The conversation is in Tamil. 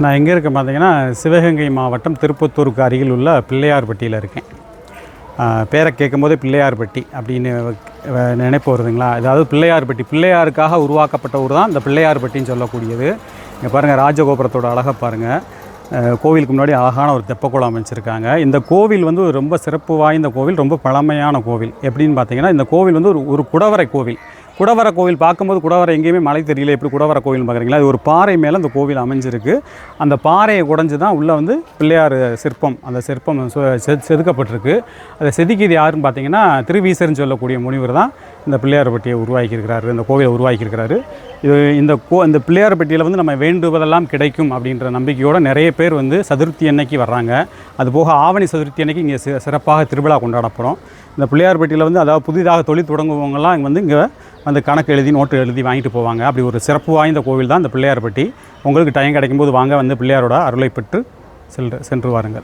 நான் எங்கே இருக்கேன் பார்த்தீங்கன்னா சிவகங்கை மாவட்டம் திருப்பத்தூருக்கு அருகில் உள்ள பிள்ளையார்பட்டியில் இருக்கேன். பேரை கேட்கும்போதே பிள்ளையார்பட்டி அப்படின்னு நினைப்பு வருதுங்களா? அதாவது பிள்ளையார்பட்டி பிள்ளையாருக்காக உருவாக்கப்பட்ட ஊர் தான் இந்த பிள்ளையார்பட்டின்னு சொல்லக்கூடியது. இங்கே பாருங்கள் ராஜகோபுரத்தோட அழகை பாருங்கள் கோவிலுக்கு முன்னாடி அழகான ஒரு தெப்பக்குளம் அமைச்சிருக்காங்க. இந்த கோவில் வந்து ரொம்ப சிறப்பு வாய்ந்த கோவில் ரொம்ப பழமையான கோவில். எப்படின்னு பார்த்தீங்கன்னா இந்த கோவில் வந்து ஒரு ஒரு குடவரை கோவில். குடவர கோவில் பார்க்கும்போது குடவர எங்கேயுமே மலை தெரியல. எப்படி குடவர கோவில் பார்க்குறீங்களா? அது ஒரு பாறை மேலே அந்த கோவில் அமைஞ்சிருக்கு. அந்த பாறையை குடஞ்சி தான் உள்ளே வந்து பிள்ளையார் சிற்பம் அந்த சிற்பம் செதுக்கப்பட்டிருக்கு. அதை செதுக்கியது யாருன்னு பார்த்தீங்கன்னா திருவீசர்னு சொல்லக்கூடிய முனிவர் தான் இந்த பிள்ளையார்பட்டியை உருவாக்கியிருக்கிறாரு இந்த கோவிலை உருவாக்கியிருக்கிறாரு. இது இந்த கோ இந்த பிள்ளையார்பட்டியில் வந்து நம்ம வேண்டுவதெல்லாம் கிடைக்கும் அப்படின்ற நம்பிக்கையோடு நிறைய பேர் வந்து சதுர்த்தி அன்னைக்கு வர்றாங்க. அதுபோக ஆவணி சதுர்த்தி அன்னைக்கு இங்கே சி- சிறப்பாக திருவிழா கொண்டாடப்படும் இந்த பிள்ளையார்பட்டியில் வந்து அதாவது புதிதாக தொழில் தொடங்குவவங்கலாம் இங்கே வந்து இங்கே வந்து கணக்கு எழுதி நோட்டு எழுதி வாங்கிட்டு போவாங்க. அப்படி ஒரு சிறப்பு வாய்ந்த கோவில் தான் இந்த பிள்ளையார்பட்டி உங்களுக்கு டைம் கிடைக்கும்போது வாங்க வந்து பிள்ளையாரோட அருளை பெற்று சென்று சென்று வாருங்கள்.